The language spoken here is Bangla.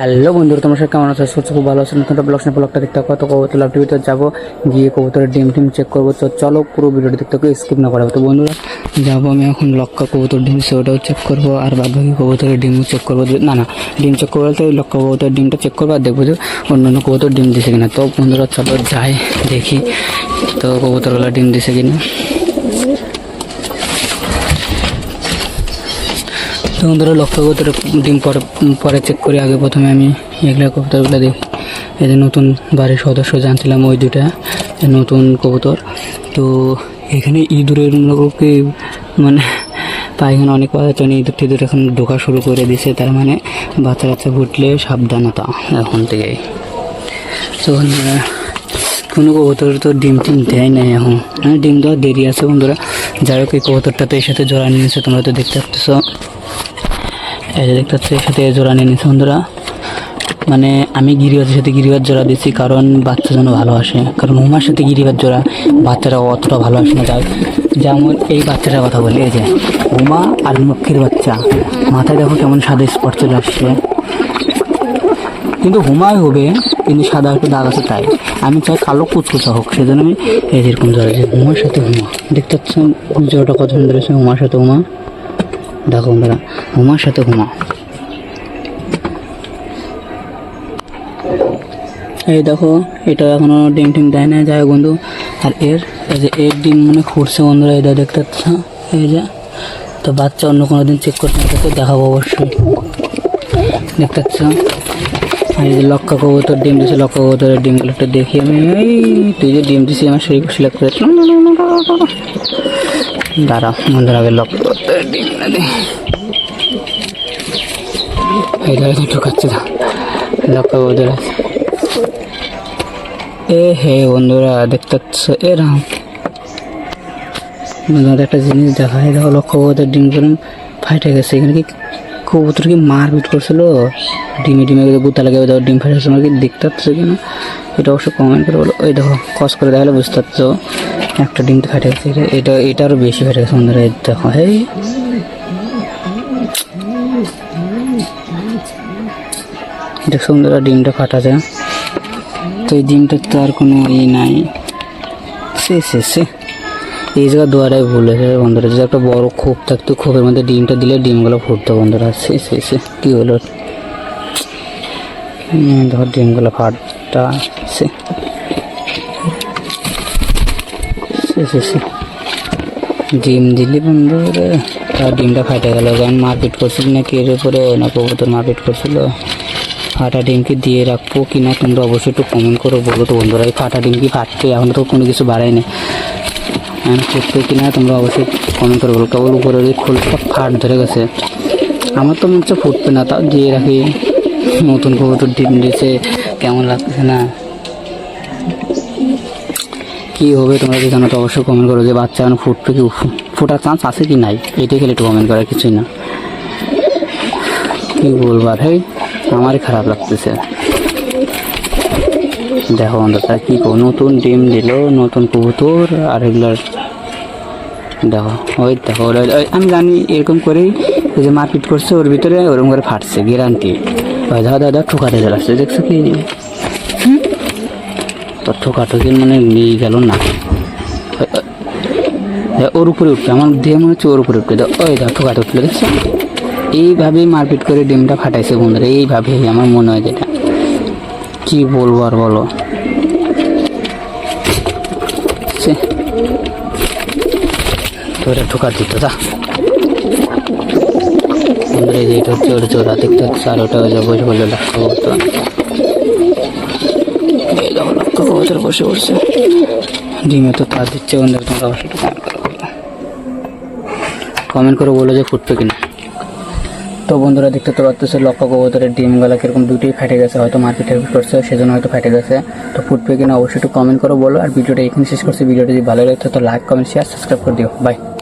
হ্যালো বন্ধুরা, তোমার সাথে কেমন আছো? সুস্থ, খুব ভালো আছে? নতুন ব্লগ স্ন্যাপ ব্লগটা দেখতে হবে তো কবুতর লাভ টিভিতে যাব। গিয়ে কবুতরের ডিম টিম চেক করব। তো চলো পুরো ভিডিওটা দেখতে হবে স্কিপ না করাবো। তো বন্ধুরা, যাব আমি এখন লক্কা কবুতর ডিম সে ওটাও চেক করব। আর বাদ বাকি কবুতরের ডিমও চেক করব। না না, ডিম চেক করব ওই লক্কা কবুতরের ডিমটা চেক করব আর দেখব যে অন্য অন্য কবুতর ডিম দিছে কিনা। তো বন্ধুরা, চলো যাই দেখি তো কবুতরগুলো ডিম দিছে কিনা। তো বন্ধুরা লক্ষ্য কবুতর ডিম পরে পরে চেক করি। আগে প্রথমে আমি এগুলো কবুতরগুলো দেখি। এই যে নতুন বাড়ির সদস্য জানছিলাম ওই দুটা নতুন কবুতর। তো এখানে ইঁদুরের লোককে মানে পায়খানা অনেক পাওয়া যাচ্ছে মানে ইঁদুর টিঁদুর এখন ঢোকা শুরু করে দিছে তার মানে বাচ্চা কাচ্চা ফুটলে সাবধানতা এখন থেকেই। তো, কোনো কবুতর তো ডিম টিম দেয় নাই এখন। হ্যাঁ ডিম দেওয়ার দেরি আছে বন্ধুরা। যাই হোক, এই কবুতরটা তো এর সাথে জোড়া নিয়েছে তোমরা তো দেখতে পাচ্ছ। এই যে দেখতে পাচ্ছ সাথে জোড়া নিয়ে নিয়েছে বন্ধুরা। মানে আমি গিরিবাজের সাথে গিরিবাজ জোড়া দিচ্ছি কারণ বাচ্চা যেন ভালো আসে। কারণ হুমার সাথে গিরিবাজ জোড়া বাচ্চারা অতটা ভালো আসে না। যাই যেমন এই বাচ্চাটার কথা বলি, এই যে হুমা আর মুখের বাচ্চা। মাথায় দেখো কেমন সাদা স্পট চলে আসছে। কিন্তু হুমায় হবে, কিন্তু সাদা একটু দাগ আছে তাই। আমি চাই কালো কুচকুচা হোক সেজন্য আমি এই যেরকম ধরে যে হুমার সাথে হুমা। দেখতে পাচ্ছেন, জোড়াটা কত সুন্দর হুমার সাথে হুমা। দেখো বন্ধুরা, হুমার সাথে হুমা এই দেখো, এটা এখনও ডিম টিম দেয় না যায় বন্ধু। আর এর, এই যে এর ডিম মানে ফুটছে বন্ধুরা এটা দেখতে পাচ্ছ? এই যে, তো বাচ্চা অন্য কোনো দিন চেক করতে না দেখাবো অবশ্যই। দেখতে পাচ্ছ? আর এই যে লক্কা কবুতর ডিম দিছে লক্কা কবুতরের ডিমগুলো একটু দেখি আমি। এই, তুই যে ডিম দিছি আমার শরীর সিলেক্ট করে দাঁড়া, বন্ধুরা, আগে লক্কা ঢুকাচ্ছে না কবুতর আছে এ হে বন্ধুরা, দেখতে পাচ্ছ এরকম বন্ধুরা, একটা জিনিস দেখা হয় দেখো, লক্ষ্য কবুতর ডিম করে ফাইটে গেছে। এখানে কি কবুতর কি মারপিট করছিল? ডিমে ডিমে গুতা লাগে দেখো ডিম ফাইটে গেছে। কি দেখতে পাচ্ছ কিনা? এটা অবশ্যই কমেন্ট করে বলো। ওই দেখো কস করে দেখালে বুঝতে পারছ। একটা ডিম ফাটে গেছে এটা এটা এটা আরও বেশি ফাটে গেছে বন্ধুরা, এই দেখো হেই দেখছ বন্ধুরা ডিমটা ফাটা যায়। তো এই ডিমটার তো আর কোনো ই নাই। সে সে সে। এই জায়গা দুয়ারাই ভুল হয়েছে বন্ধুরা। যদি একটা বড় খোপ থাকতো খোপের মধ্যে ডিমটা দিলে ডিমগুলো ফুটতো বন্ধুরা। সে সে সে, কী হলো? ধর ডিমগুলো ফাটটা সে। ডিম দিলি বন্ধুরে তার ডিমটা ফাটে গেল, কারণ মারপিট করছিল না কি উপরে? না কবুতর মারপিট করছিল। ফাটা ডিম কি দিয়ে রাখব কি না তোমরা অবশ্যই একটু কমেন্ট করো, বলো তো বন্ধুরা। এই ফাটা ডিম কি ফাটবে এখন তো কোনো কিছু বাড়ায়নি এখন ফুটবে কি না তোমরা অবশ্যই কমেন্ট করে, বলো। কেবল উপরে ওই খোলটা ফাট ধরে গেছে। আমার তো মনে হচ্ছে ফুটবে না, তাও দিয়ে রাখি। নতুন কবুতর ডিম দিয়েছে, কেমন লাগছে না? কি হবে তোমরা যদি জানো তো? অবশ্যই কমেন্ট করো যে বাচ্চা এখন ফুটবে কি ফোটার চান্স আছে কি নাই? এটাই খেলে একটু কমেন্ট করার, কিছুই না। কি বলব আর? আমারই খারাপ লাগতেছে। দেখো অন্ধকার, কি করব? নতুন ডিম দিল, নতুন কবুতর আর এগুলোর দেখো, ওই দেখো, ওই আমি জানি এরকম করেই যে মারপিট করছে, ওর ভিতরে ওরকম করে ফাটছে গ্যারান্টি দাদা দাদা, ঠোকাতে চলাচ্ছে দেখছ কি? তো ঠোকাঠুকি মানে নিয়ে গেল না। ওর উপরে উঠবে। আমার দিয়ে মনে হচ্ছে ওর উপরে উঠবে। ওই দেখো ঠোকাতে উঠল দেখছ? এইভাবেই মারপিট করে ডিমটা ফাটাইছে বন্ধুরা। এইভাবেই আমার মনে হয় যেটা। কি বলব আর বলো? তোরা ঠোকা দিত যা। বন্ধুরা, এই যে এটা হচ্ছে ওর জোড়া। দেখতে হচ্ছে আর ওটা বসে বসে লক্ষ্য করতো কবুতর বসে পড়ছে ডিমে তো তা দিচ্ছে বন্ধুরা তোমরা অবশ্যই একটু কমেন্ট করো কমেন্ট করে বলো যে ফুটবে কিনা। তো বন্ধুরা দেখতে তো পাচ্ছেন লক্ষ্য কবুতরের ডিমগুলো কীরকম দুটোই ফেটে গেছে হয়তো মার্কেটে করছে সেজন্য হয়তো ফেটে গেছে তো ফুটবে কিনা অবশ্যই একটু কমেন্ট করো বলো আর ভিডিওটা এখানে শেষ করছি ভিডিওটা যদি ভালো লাগে তো লাইক কমেন্ট শেয়ার সাবস্ক্রাইব করে দিও বাই